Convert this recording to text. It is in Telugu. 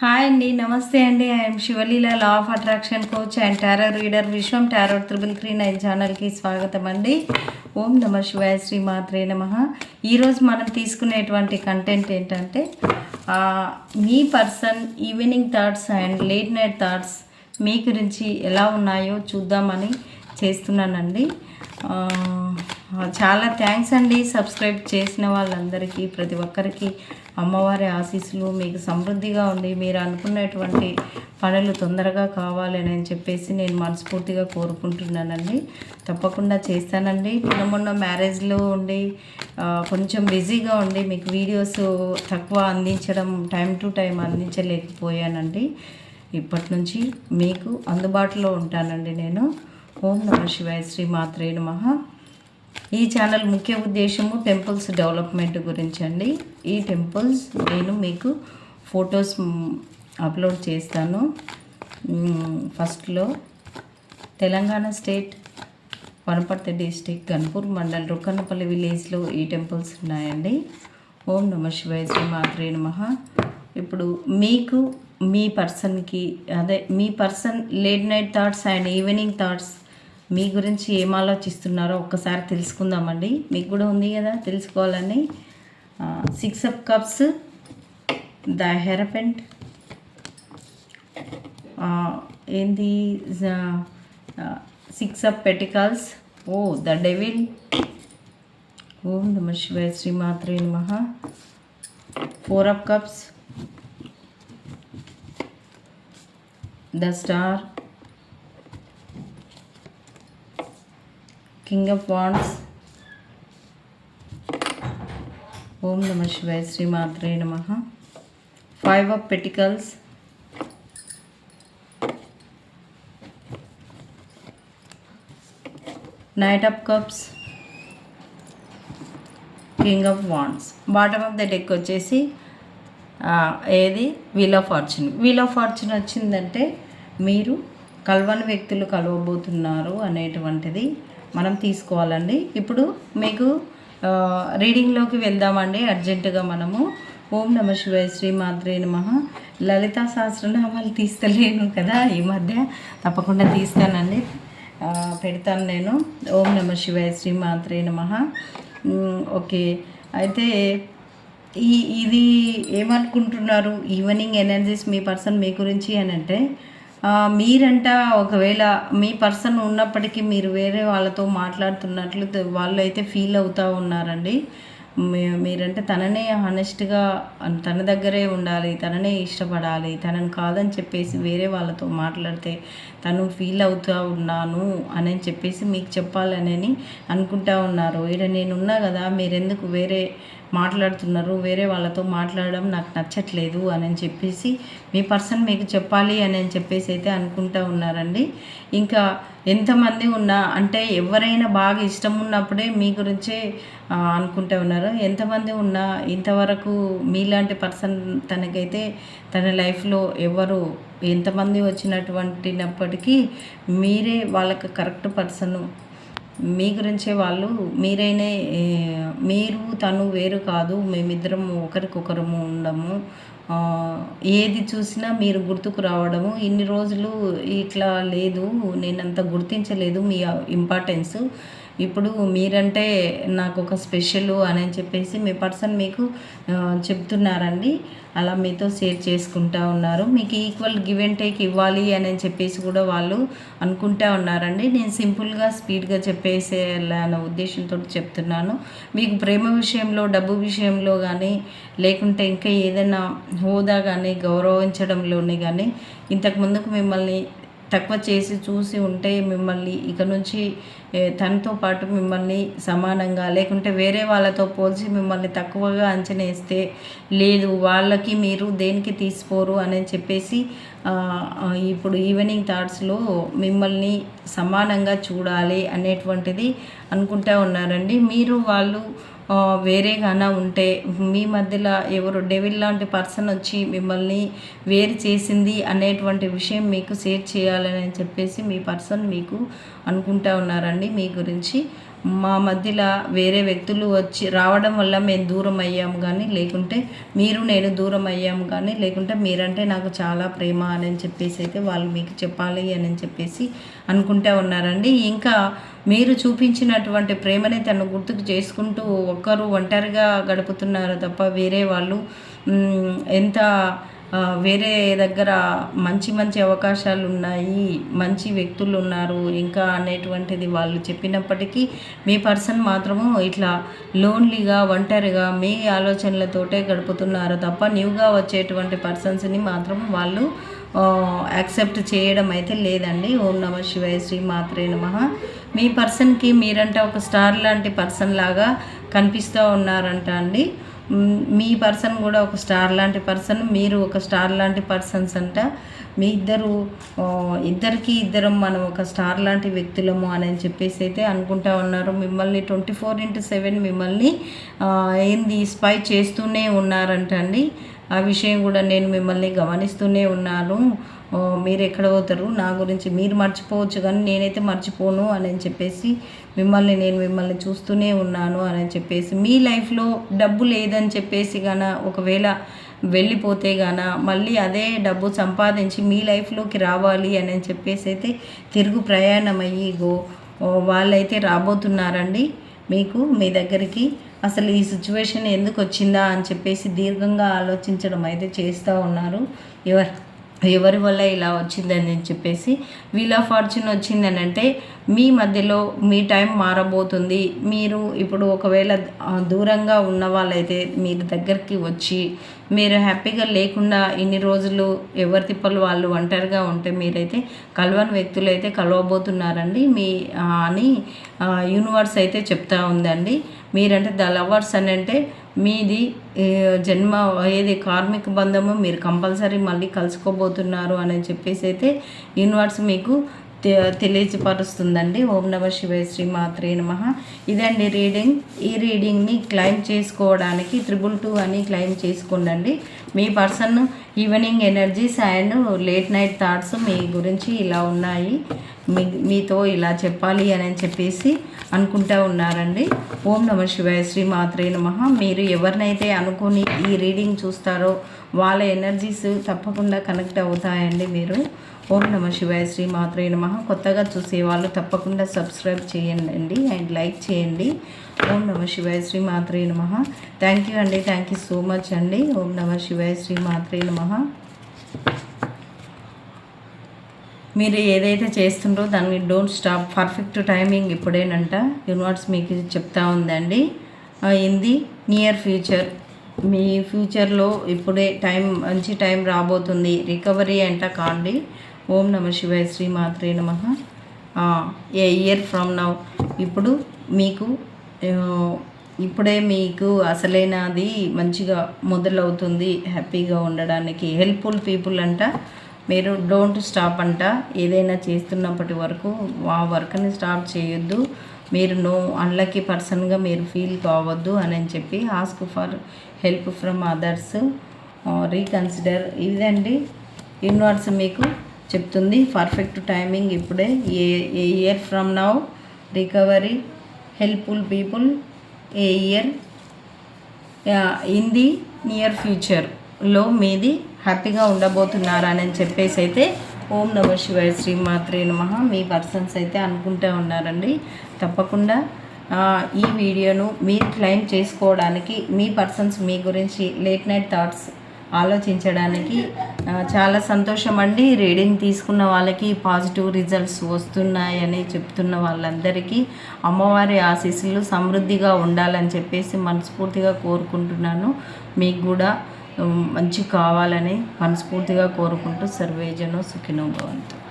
హాయ్ అండి నమస్తే అండి. I am Sivaleela law of attraction coach and tarot reader Vishwam tarot triple three nine ఛానల్కి స్వాగతం అండి. ఓం నమ శివాయ శ్రీ మాత్రే నమ. ఈరోజు మనం తీసుకునేటువంటి కంటెంట్ ఏంటంటే మీ person evening thoughts and late night thoughts మీ గురించి ఎలా ఉన్నాయో చూద్దామని చేస్తున్నానండి. చాలా థ్యాంక్స్ అండి. సబ్స్క్రైబ్ చేసిన వాళ్ళందరికీ ప్రతి ఒక్కరికి అమ్మవారి ఆశీస్సులు మీకు సమృద్ధిగా ఉండి మీరు అనుకున్నటువంటి పనులు తొందరగా కావాలని అని చెప్పేసి నేను మనస్ఫూర్తిగా కోరుకుంటున్నానండి. తప్పకుండా చేస్తానండి. మొన్న మొన్న మ్యారేజ్లో ఉండి కొంచెం బిజీగా ఉండి మీకు వీడియోస్ తక్కువ అందించడం టైం టు టైం అందించలేకపోయానండి. ఇప్పటి నుంచి మీకు అందుబాటులో ఉంటానండి నేను. ఓం నమ శివాయ శ్రీ మాత్రే నమః. ఈ ఛానల్ ముఖ్య ఉద్దేశము టెంపుల్స్ డెవలప్మెంట్ గురించి అండి. ఈ టెంపుల్స్ నేను మీకు ఫొటోస్ అప్లోడ్ చేస్తాను. ఫస్ట్లో తెలంగాణ స్టేట్ వనపర్తి డిస్టిక్ గన్పూర్ మండల్ రుక్కన్నపల్లి విలేజ్లో ఈ టెంపుల్స్ ఉన్నాయండి. ఓం నమ శివాయ శ్రీ మాత్రే నమః. ఇప్పుడు మీకు మీ పర్సన్కి అదే మీ person late night thoughts and evening thoughts మీ గురించి ఏం ఆలోచిస్తున్నారో ఒక్కసారి తెలుసుకుందామండి. మీకు కూడా ఉంది కదా తెలుసుకోవాలని. Six of cups the hierophant ఏంది? Six of pentacles oh the devil ఓం నమ శివాయ శ్రీమాత్రే నమ. Four of cups the star king of wands ఓం నమ శివాయ శ్రీమాత్రే నమ. Five of pentacles knight of cups king of wands bottom of the deck వచ్చేసి ఏది? Wheel of fortune wheel of fortune వచ్చిందంటే మీరు కలవని వ్యక్తులు కలవబోతున్నారు అనేటువంటిది మనం తీసుకోవాలండి. ఇప్పుడు మీకు రీడింగ్లోకి వెళ్దామండి. అర్జెంటుగా మనము ఓం నమ శివాయ శ్రీ మాద్రే నమ. లలితా సహస్రనామాలు తీస్తలేను కదా ఈ మధ్య. తప్పకుండా తీస్తానండి. పెడతాను నేను. ఓం నమ శివాయ శ్రీ మాత్రే నమ. ఓకే. అయితే ఈ ఇది ఏమనుకుంటున్నారు? ఈవినింగ్ ఎనర్జీస్ మీ పర్సన్ మీ గురించి అని అంటే మీరంట ఒకవేళ మీ పర్సన్ ఉన్నప్పటికీ మీరు వేరే వాళ్ళతో మాట్లాడుతున్నట్లు వాళ్ళు అయితే ఫీల్ అవుతూ ఉన్నారండి. మీ- మీరంటే తననే హానెస్ట్గా తన దగ్గరే ఉండాలి తననే ఇష్టపడాలి తనని కాదని చెప్పేసి వేరే వాళ్ళతో మాట్లాడితే తను ఫీల్ అవుతూ ఉన్నాను అని చెప్పేసి మీకు చెప్పాలని అనుకుంటా ఉన్నారు. ఇక్కడ నేనున్నా కదా మీరెందుకు వేరే మాట్లాడుతున్నారు వేరే వాళ్ళతో మాట్లాడడం నాకు నచ్చట్లేదు అని చెప్పేసి మీ పర్సన్ మీకు చెప్పాలి అని చెప్పేసి అయితే అనుకుంటా ఉన్నారండి. ఇంకా ఎంతమంది ఉన్నా అంటే ఎవరైనా బాగా ఇష్టం ఉన్నప్పుడే మీ గురించే అనుకుంటూ ఉన్నారు. ఎంతమంది ఉన్నా ఇంతవరకు మీలాంటి పర్సన్ తనకైతే తన లైఫ్లో ఎవరు ఎంతమంది వచ్చినటువంటినప్పటికీ మీరే వాళ్ళకి కరెక్ట్ పర్సన్ మీ గురించే వాళ్ళు మీరైనే మీరు తను వేరు కాదు మేమిద్దరం ఒకరికొకరము ఉండము. ఏది చూసినా మీరు గుర్తుకు రావడము. ఇన్ని రోజులు ఇట్లా లేదు నేనంత గుర్తించలేదు మీ ఇంపార్టెన్స్ ఇప్పుడు మీరంటే నాకు ఒక స్పెషల్ అని చెప్పేసి మీ పర్సన్ మీకు చెప్తున్నారండి. అలా మీతో షేర్ చేసుకుంటా ఉన్నారు. మీకు ఈక్వల్ గివ్ అండ్ టేక్ ఇవ్వాలి అని చెప్పేసి కూడా వాళ్ళు అనుకుంటా ఉన్నారండి. నేను సింపుల్గా స్పీడ్గా చెప్పేసేలా అనే ఉద్దేశంతో చెప్తున్నాను. మీకు ప్రేమ విషయంలో డబ్బు విషయంలో కానీ లేకుంటే ఇంకా ఏదైనా హోదా కానీ గౌరవించడంలోనే కానీ ఇంతకు ముందుకు మిమ్మల్ని తక్కువ చేసి చూసి ఉంటే మిమ్మల్ని ఇక నుంచి తనతో పాటు మిమ్మల్ని సమానంగా లేకుంటే వేరే వాళ్ళతో పోల్చి మిమ్మల్ని తక్కువగా అంచనా వేస్తే లేదు వాళ్ళకి మీరు దేనికి తీసుకోరు అని చెప్పేసి ఇప్పుడు ఈవినింగ్ థాట్స్లో మిమ్మల్ని సమానంగా చూడాలి అనేటువంటిది అనుకుంటా ఉన్నారండి. మీరు వాళ్ళు వేరేగానా ఉంటే మీ మధ్యలో ఎవరు డెవిల్ లాంటి పర్సన్ వచ్చి మిమ్మల్ని వేరు చేసింది అనేటువంటి విషయం మీకు షేర్ చేయాలని చెప్పేసి మీ పర్సన్ మీకు అనుకుంటా ఉన్నారండి మీ గురించి. మా మధ్యలో వేరే వ్యక్తులు వచ్చి రావడం వల్ల మేము దూరం అయ్యాము కానీ లేకుంటే మీరు నేను దూరం అయ్యాము కానీ లేకుంటే మీరంటే నాకు చాలా ప్రేమ అని చెప్పేసి అయితే వాళ్ళు మీకు చెప్పాలి అని చెప్పేసి అనుకుంటా ఉన్నారండి. ఇంకా మీరు చూపించినటువంటి ప్రేమని తను గుర్తుకు చేసుకుంటూ ఒక్కరు ఒంటరిగా గడుపుతున్నారు తప్ప వేరే వాళ్ళు ఎంత వేరే దగ్గర మంచి మంచి అవకాశాలు ఉన్నాయి మంచి వ్యక్తులు ఉన్నారు ఇంకా అనేటువంటిది వాళ్ళు చెప్పినప్పటికీ మీ పర్సన్ మాత్రము ఇట్లా లోన్లీగా ఒంటరిగా మీ ఆలోచనలతోటే గడుపుతున్నారు తప్ప న్యూగా వచ్చేటువంటి పర్సన్స్ని మాత్రం వాళ్ళు యాక్సెప్ట్ చేయడం అయితే లేదండి. ఓం నమ శివాయ శ్రీ మాత్రే నమ. మీ పర్సన్కి మీరంటే ఒక స్టార్ లాంటి పర్సన్ లాగా కనిపిస్తూ ఉన్నారంట అండి. మీ పర్సన్ కూడా ఒక స్టార్ లాంటి పర్సన్ మీరు ఒక స్టార్ లాంటి పర్సన్స్ అంట. మీ ఇద్దరు ఇద్దరికి ఇద్దరం మనం ఒక స్టార్ లాంటి వ్యక్తులము అని చెప్పేసి అయితే అనుకుంటా ఉన్నారు. మిమ్మల్ని ట్వంటీ ఫోర్ ఇంటూ సెవెన్ మిమ్మల్ని ఏంది స్పై చేస్తూనే ఉన్నారంట అండి ఆ విషయం కూడా నేను మిమ్మల్ని గమనిస్తూనే ఉన్నాను. మీరు ఎక్కడ పోతారు? నా గురించి మీరు మర్చిపోవచ్చు కానీ నేనైతే మర్చిపోను అని చెప్పేసి మిమ్మల్ని నేను మిమ్మల్ని చూస్తూనే ఉన్నాను అని చెప్పేసి మీ లైఫ్లో డబ్బు లేదని చెప్పేసి గాన ఒకవేళ వెళ్ళిపోతే గాన మళ్ళీ అదే డబ్బు సంపాదించి మీ లైఫ్లోకి రావాలి అని చెప్పేసి అయితే తిరుగు ప్రయాణం అయ్యి గో వాళ్ళైతే రాబోతున్నారండి. మీకు మీ దగ్గరికి అసలు ఈ సిచ్యువేషన్ ఎందుకు వచ్చిందా అని చెప్పేసి దీర్ఘంగా ఆలోచించడం అయితే చేస్తూ ఉన్నారు. ఎవరు ఎవరి వల్ల ఇలా వచ్చిందని చెప్పేసి వీల్ ఆఫ్ ఫార్చ్యూన్ వచ్చిందని అంటే మీ మధ్యలో మీ టైం మారబోతుంది. మీరు ఇప్పుడు ఒకవేళ దూరంగా ఉన్న వాళ్ళైతే మీరు దగ్గరికి వచ్చి మీరు హ్యాపీగా లేకుండా ఇన్ని రోజులు ఎవరి తిప్పలు వాళ్ళు ఒంటరిగా ఉంటే మీరైతే కలవని వ్యక్తులు అయితే కలవబోతున్నారండి. మీ అని యూనివర్స్ అయితే చెప్తా ఉందండి. మీరంటే ద లవర్స్ అని అంటే మీది జన్మ ఏది కార్మిక బంధము మీరు కంపల్సరీ మళ్ళీ కలుసుకోబోతున్నారు అని చెప్పేసి అయితే యూనివర్స్ మీకు తెలియజపరుస్తుందండి ఓం నమ శివాయ శ్రీ మాత్రే నమ. ఇదండి రీడింగ్. ఈ రీడింగ్ని క్లైమ్ చేసుకోవడానికి త్రిబుల్ టూ అని క్లైమ్ చేసుకోండి మీ person evening energies and late night thoughts మీ గురించి ఇలా ఉన్నాయి. మీ మీతో ఇలా చెప్పాలి అని చెప్పేసి అనుకుంటూ ఉన్నారండి. ఓం నమ శివాయ శ్రీ మాత్రే నమ. మీరు ఎవరినైతే అనుకుని ఈ రీడింగ్ చూస్తారో వాళ్ళ ఎనర్జీస్ తప్పకుండా కనెక్ట్ అవుతాయండి మీరు. ఓం నమ శివాయ శ్రీ మాత్రే నమ. కొత్తగా చూసే వాళ్ళు తప్పకుండా సబ్స్క్రైబ్ చేయండి అండ్ లైక్ చేయండి. ఓం నమ శివాయ శ్రీ మాత్రే నమ. థ్యాంక్ యూ అండి థ్యాంక్ యూ సో మచ్ అండి. ఓం నమ శివాయ శ్రీ మాత్రే నమ. మీరు ఏదైతే చేస్తుండ్రో దాన్ని డోంట్ స్టాప్ పర్ఫెక్ట్ టైమింగ్ ఇప్పుడేనంట. యూనివర్స్ మీకు చెప్తా ఉందండి. ఇన్ ది నియర్ ఫ్యూచర్ మీ ఫ్యూచర్లో ఇప్పుడే టైం మంచి టైం రాబోతుంది. రికవరీ అంట కాండి. ఓం నమ శివాయ శ్రీ మాత్రే నమ. ఏ ఇయర్ ఫ్రమ్ నౌ ఇప్పుడు మీకు ఇప్పుడే మీకు అసలైనది మంచిగా మొదలవుతుంది హ్యాపీగా ఉండడానికి. హెల్ప్ఫుల్ పీపుల్ అంట మీరు డోంట్ స్టాప్ అంట. ఏదైనా చేస్తున్నప్పటి వరకు ఆ వర్క్ని స్టాప్ చేయొద్దు. మీరు నో అన్లక్కీ పర్సన్గా మీరు ఫీల్ కావద్దు అని చెప్పి ask for help from others. Reconsider. ఇదండి యూనివర్స్ మీకు చెప్తుంది. పర్ఫెక్ట్ టైమింగ్ ఇప్పుడే a a year from now recovery. Helpful people a year in the near ఫ్యూచర్లో మీది హ్యాపీగా ఉండబోతున్నారని చెప్పేసి అయితే ఓం నమ శివాయ శ్రీమాత్రే నమ. మీ పర్సన్స్ అయితే అనుకుంటూ ఉన్నారండి. తప్పకుండా ఈ వీడియోను మీరు క్లైమ్ చేసుకోవడానికి మీ పర్సన్స్ మీ గురించి లేట్ నైట్ థాట్స్ ఆలోచించడానికి చాలా సంతోషం అండి. రీడింగ్ తీసుకున్న వాళ్ళకి పాజిటివ్ రిజల్ట్స్ వస్తున్నాయని చెప్తున్న వాళ్ళందరికీ అమ్మవారి ఆశీస్సులు సమృద్ధిగా ఉండాలని చెప్పేసి మనస్ఫూర్తిగా కోరుకుంటున్నాను. మీకు కూడా మంచి కావాలని మనస్ఫూర్తిగా కోరుకుంటూ సర్వేజను సుఖినం భవంతు